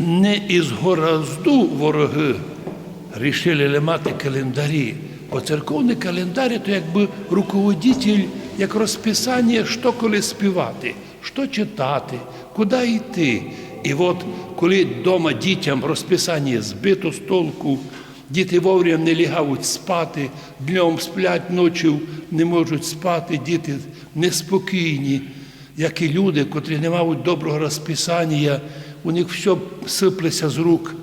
не із горазду вороги рішили ламати календарі, бо церковний календар то якби руководитель, як розписання, що коли співати, що читати, куди йти. І от коли вдома дітям розписання збито з толку, діти вовремя не лягають спати, днем сплять, ночі не можуть спати, діти неспокійні, як і люди, котрі не мають доброго розписання, у них все сиплеться з рук.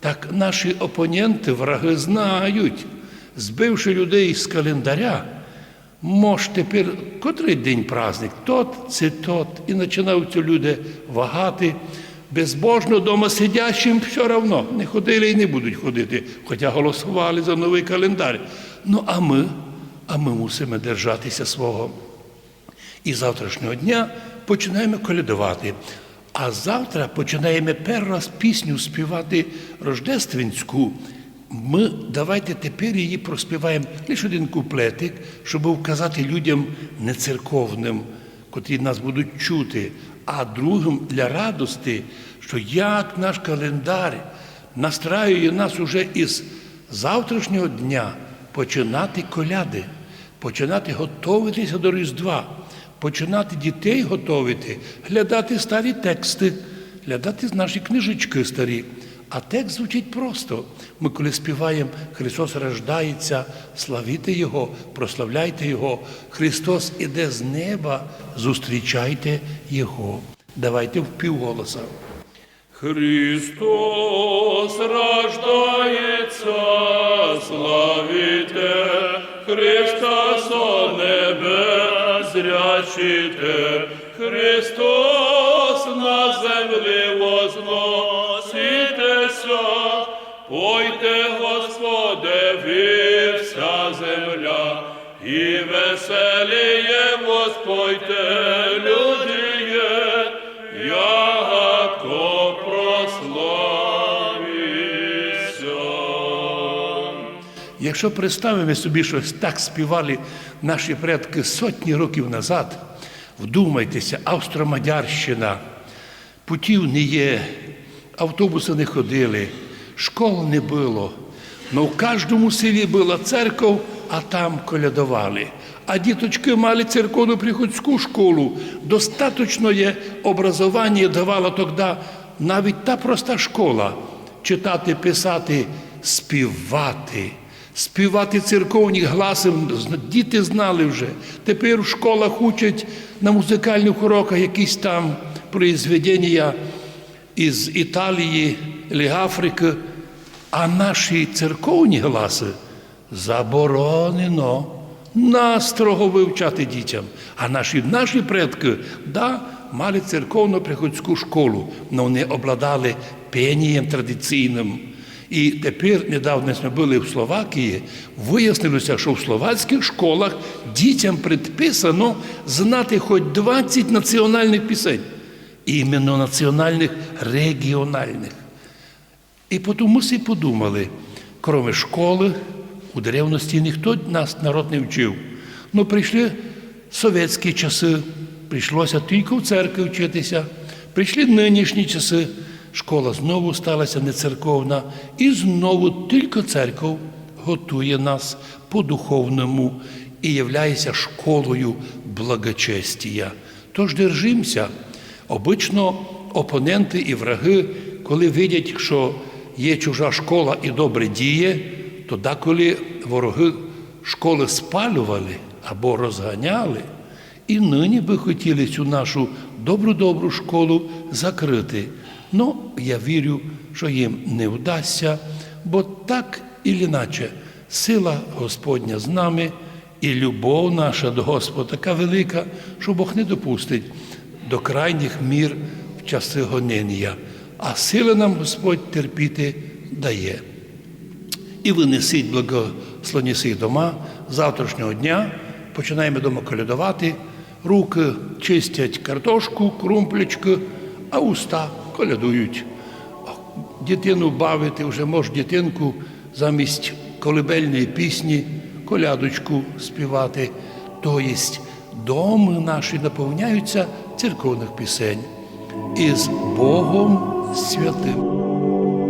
Так наші опоненти, враги, знають, збивши людей з календаря, може тепер котрий день праздник, тот це тот. І починаються люди вагати. Безбожно дома сидящим все одно не ходили і не будуть ходити, хоча голосували за новий календар. Ну а ми, а ми мусимо держатися свого. І завтрашнього дня починаємо колядувати. А завтра починаємо перший раз пісню співати рождественську. Ми давайте тепер її проспіваємо лише один куплетик, щоб вказати людям не церковним, котрі нас будуть чути, а другим для радості, що як наш календар настраює нас уже із завтрашнього дня починати коляди, починати готуватися до Різдва починати дітей готувати, глядати старі тексти, глядати наші книжечки старі. А текст звучить просто. Ми, коли співаємо Христос рождається, славіте Його, прославляйте Його. Христос іде з неба, зустрічайте Його. Давайте впівголоса. Христос рождається, славіте, Христос о небе зрячите, Христос на землі возноситеся, пойте, Господе, ви вся земля, і веселіє Господьте, Якщо представимо собі, що так співали наші предки сотні років назад, вдумайтеся, Австро-Мадярщина, путів не є, автобуси не ходили, школ не було. Но в кожному селі була церква, а там колядували. А діточки мали церковну приходську школу. Достаточно є образування давала тоді навіть та проста школа читати, писати, співати. Співати церковні гласом діти знали вже. Тепер в школах учать на музикальних уроках якісь там произведення із Італії, чи Африки, а наші церковні гласи заборонено настрого вивчати дітям. А наші наші предки да, мали церковну приходську школу, але вони обладали пенієм традиційним. І тепер недавно ми були в Словакії, вияснилося, що в словацьких школах дітям предписано знати хоч 20 національних пісень, іменно національних регіональних. І ми всі подумали, крім школи, у древності ніхто нас народ не вчив. Ну, прийшли совєтські часи, прийшлося тільки в церкві вчитися, прийшли нинішні часи, школа знову сталася нецерковна, і знову тільки церков готує нас по-духовному і являється школою благочестія. Тож держимося. Обично опоненти і враги, коли видять, що є чужа школа і добре діє, то деколи вороги школи спалювали або розганяли, і нині би хотіли цю нашу добру-добру школу закрити. Ну, я вірю, що їм не вдасться, бо так і іначе сила Господня з нами, і любов наша до Господа така велика, що Бог не допустить до крайніх мір в часи гонення, а сили нам Господь терпіти дає. І винесіть благословні сих дома завтрашнього дня. Починаємо дома колядувати, руки чистять картошку, крумплечки, а уста колядують. Дитину бавити, вже може дитинку замість колибельної пісні, колядочку співати. Тобто доми наші наповняються церковних пісень. І з Богом святим.